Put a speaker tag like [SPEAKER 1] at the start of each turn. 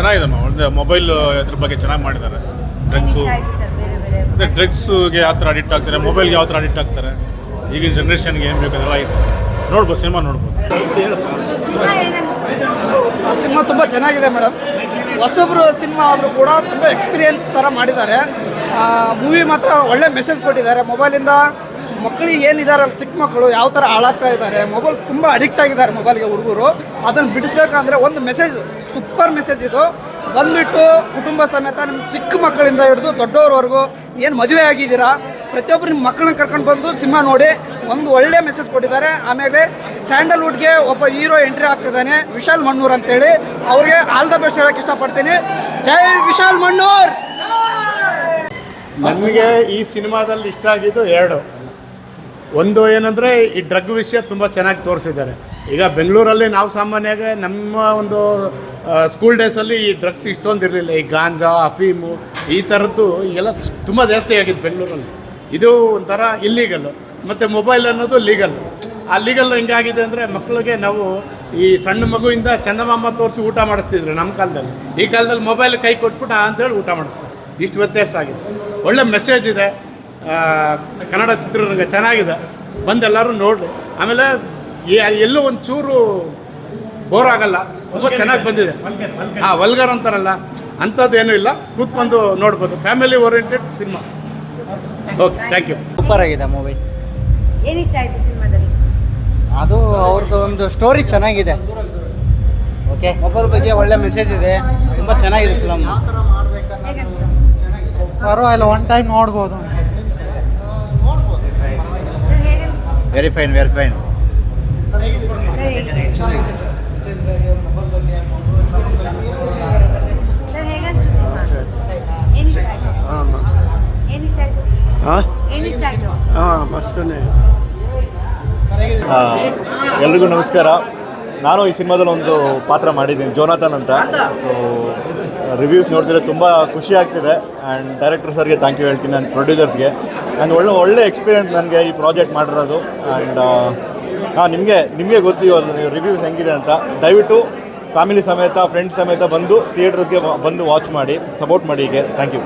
[SPEAKER 1] ಚೆನ್ನಾಗಿದೆ ಮ್ಯಾಮ್ ಒಂದು ಮೊಬೈಲ್ ಅದ್ರ ಬಗ್ಗೆ ಚೆನ್ನಾಗಿ ಮಾಡಿದ್ದಾರೆ. ಡ್ರಗ್ಸು
[SPEAKER 2] ಅಂದರೆ ಸರ್ ಬೇರೆ ಬೇರೆ
[SPEAKER 1] ಮತ್ತು ಡ್ರಗ್ಸ್ಗೆ ಯಾವ ಥರ ಅಡಿಕ್ಟ್ ಆಗ್ತಾರೆ ಮೊಬೈಲ್ಗೆ ಯಾವ ಥರ ಅಡಿಕ್ಟ್ ಆಗ್ತಾರೆ ಈಗಿನ ಜನ್ರೇಷನ್ಗೆ ಏನು ಬೇಕು ಅದೆಲ್ಲ ಇದೆ ನೋಡ್ಬೋದು ಸಿನಿಮಾ ನೋಡ್ಬೋದು.
[SPEAKER 2] ಸಿನಿಮಾ
[SPEAKER 3] ತುಂಬ ಚೆನ್ನಾಗಿದೆ ಮೇಡಮ್. ಹೊಸಬ್ರು ಸಿನಿಮಾ ಆದರೂ ಕೂಡ ತುಂಬ ಎಕ್ಸ್ಪೀರಿಯನ್ಸ್ ಥರ ಮಾಡಿದ್ದಾರೆ. ಮೂವಿ ಮಾತ್ರ ಒಳ್ಳೆ ಮೆಸೇಜ್ ಕೊಟ್ಟಿದ್ದಾರೆ. ಮೊಬೈಲಿಂದ ಮಕ್ಕಳಿಗೆ ಏನಿದಾರಲ್ಲ, ಚಿಕ್ಕ ಮಕ್ಕಳು ಯಾವ ಥರ ಹಾಳಾಗ್ತಾ ಇದ್ದಾರೆ ಮೊಬೈಲ್ ತುಂಬ ಅಡಿಕ್ಟ್ ಆಗಿದ್ದಾರೆ ಮೊಬೈಲ್ಗೆ ಹುಡುಗರು. ಅದನ್ನು ಬಿಡಿಸ್ಬೇಕಂದ್ರೆ ಒಂದು ಮೆಸೇಜ್ ಸೂಪರ್ ಮೆಸೇಜ್ ಇದು. ಬಂದ್ಬಿಟ್ಟು ಕುಟುಂಬ ಸಮೇತ ನಿಮ್ಮ ಚಿಕ್ಕ ಮಕ್ಕಳಿಂದ ಹಿಡಿದು ದೊಡ್ಡವ್ರವರೆಗೂ ಏನು ಮದುವೆ ಆಗಿದ್ದೀರಾ ಪ್ರತಿಯೊಬ್ಬರು ನಿಮ್ಮ ಮಕ್ಕಳನ್ನ ಕರ್ಕೊಂಡು ಬಂದು ಸಿನಿಮಾ ನೋಡಿ ಒಂದು ಒಳ್ಳೆ ಮೆಸೇಜ್ ಕೊಟ್ಟಿದ್ದಾರೆ. ಆಮೇಲೆ ಸ್ಯಾಂಡಲ್ವುಡ್ಗೆ ಒಬ್ಬ ಹೀರೋ ಎಂಟ್ರಿ ಆಗ್ತಿದ್ದಾನೆ ವಿಶಾಲ್ ಮಣ್ಣೂರ್ ಅಂತೇಳಿ. ಅವ್ರಿಗೆ ಆಲ್ ದ ಬೆಸ್ಟ್ ಹೇಳೋಕ್ಕೆ ಇಷ್ಟಪಡ್ತೀನಿ. ಜೈ ವಿಶಾಲ್ ಮಣ್ಣೂರ್!
[SPEAKER 4] ನನಗೆ ಈ ಸಿನಿಮಾದಲ್ಲಿ ಇಷ್ಟ ಆಗಿದ್ದು ಎರಡು. ಒಂದು ಏನಂದರೆ ಈ ಡ್ರಗ್ ವಿಷಯ ತುಂಬ ಚೆನ್ನಾಗಿ ತೋರಿಸಿದ್ದಾರೆ. ಈಗ ಬೆಂಗಳೂರಲ್ಲಿ ನಾವು ಸಾಮಾನ್ಯವಾಗಿ ನಮ್ಮ ಒಂದು ಸ್ಕೂಲ್ ಡೇಸಲ್ಲಿ ಈ ಡ್ರಗ್ಸ್ ಇಷ್ಟೊಂದು ಇರಲಿಲ್ಲ. ಈ ಗಾಂಜಾ, ಅಫೀಮು ಈ ಥರದ್ದು ಎಲ್ಲ ತುಂಬ ಜಾಸ್ತಿ ಆಗಿತ್ತು ಬೆಂಗಳೂರಲ್ಲಿ. ಇದು ಒಂಥರ ಇಲ್ಲೀಗಲ್ಲು ಮತ್ತು ಮೊಬೈಲ್ ಅನ್ನೋದು ಲೀಗಲ್ ಆ ಲೀಗಲ್ ಹೆಂಗಾಗಿದೆ ಅಂದರೆ ಮಕ್ಕಳಿಗೆ ನಾವು ಈ ಸಣ್ಣ ಮಗುವಿಂದ ಚಂದಮಾಮ ತೋರಿಸಿ ಊಟ ಮಾಡಿಸ್ತಿದ್ರು ನಮ್ಮ ಕಾಲದಲ್ಲಿ. ಈ ಕಾಲದಲ್ಲಿ ಮೊಬೈಲ್ ಕೈ ಕೊಟ್ಬಿಟ್ಟು ಅಂತೇಳಿ ಊಟ ಮಾಡಿಸ್ತಾರೆ. ಇಷ್ಟು ವ್ಯತ್ಯಾಸ ಆಗಿದೆ. ಒಳ್ಳೆ ಮೆಸೇಜ್ ಇದೆ. ಕನ್ನಡ ಚಿತ್ರರಂಗ ಚೆನ್ನಾಗಿದೆ. ಬಂದೆಲ್ಲರೂ ನೋಡ್ರಿ. ಆಮೇಲೆ ಎಲ್ಲೂ ಒಂದು ಚೂರು ಬೋರ್ ಆಗಲ್ಲ. ತುಂಬ ಚೆನ್ನಾಗಿ ಬಂದಿದೆ. ಹಾಂ ವಲ್ಗರ್ ಅಂತಾರಲ್ಲ ಅಂಥದ್ದೇನೂ ಇಲ್ಲ. ಕೂತ್ಕೊಂಡು ನೋಡ್ಬೋದು. Family oriented cinema okay thank you
[SPEAKER 5] super ಆಗಿದೆ ಮೂವಿ ಅದು ಅವ್ರದ್ದು ಒಂದು ಸ್ಟೋರಿ ಚೆನ್ನಾಗಿದೆ. ಓಕೆ ಒಬ್ಬರ ಬಗ್ಗೆ ಒಳ್ಳೆ ಮೆಸೇಜ್ ಇದೆ. ತುಂಬ ಚೆನ್ನಾಗಿದೆ ಫಿಲಮ್ ಪರವಾಗಿಲ್ಲ ಒನ್ ಟೈಮ್ ನೋಡ್ಬೋದು ಅನ್ಸುತ್ತೆ
[SPEAKER 2] sir ಹೇಗನ್ಸ್ತು
[SPEAKER 5] very fine very fine
[SPEAKER 2] sir ಹೇಗೆ ಸರ್ ಹೇಗನ್ಸ್ತು ಸಿನಿಮಾ ಏನು ಇಷ್ಟ ಆಯ್ತು ಏನು ಇಷ್ಟ ಆಯ್ತು ಏನು ಇಷ್ಟ ಆಯ್ತು?
[SPEAKER 4] ಫೈನ್ ವೆರಿ
[SPEAKER 6] ಫೈನ್ ಎಲ್ರಿಗೂ ನಮಸ್ಕಾರ. ನಾನು ಈ ಸಿನಿಮಾದಲ್ಲಿ ಒಂದು ಪಾತ್ರ ಮಾಡಿದ್ದೀನಿ ಜೋನಾಥನ್ ಅಂತ. ಸೊ ರಿವ್ಯೂಸ್ ನೋಡಿದ್ರೆ ತುಂಬ ಖುಷಿ ಆಗ್ತಿದೆ. ಆ್ಯಂಡ್ ಡೈರೆಕ್ಟರ್ ಸರ್ಗೆ ಥ್ಯಾಂಕ್ ಯು ಹೇಳ್ತೀನಿ ನನ್ನ ಪ್ರೊಡ್ಯೂಸರ್ಸ್ಗೆ ಆ್ಯಂಡ್ ಒಳ್ಳೆ ಒಳ್ಳೆ ಎಕ್ಸ್ಪೀರಿಯನ್ಸ್ ನನಗೆ ಈ ಪ್ರಾಜೆಕ್ಟ್ ಮಾಡಿರೋದು. ಆ್ಯಂಡ್ ಹಾಂ, ನಿಮಗೆ ನಿಮಗೆ ಇವಾಗ ರಿವ್ಯೂಸ್ ಹೆಂಗಿದೆ ಅಂತ. ದಯವಿಟ್ಟು ಫ್ಯಾಮಿಲಿ ಸಮೇತ ಫ್ರೆಂಡ್ಸ್ ಸಮೇತ ಬಂದು ಥಿಯೇಟ್ರಿಗೆ ಬಂದು ವಾಚ್ ಮಾಡಿ ಸಪೋರ್ಟ್ ಮಾಡಿ ಹೀಗೆ. Thank you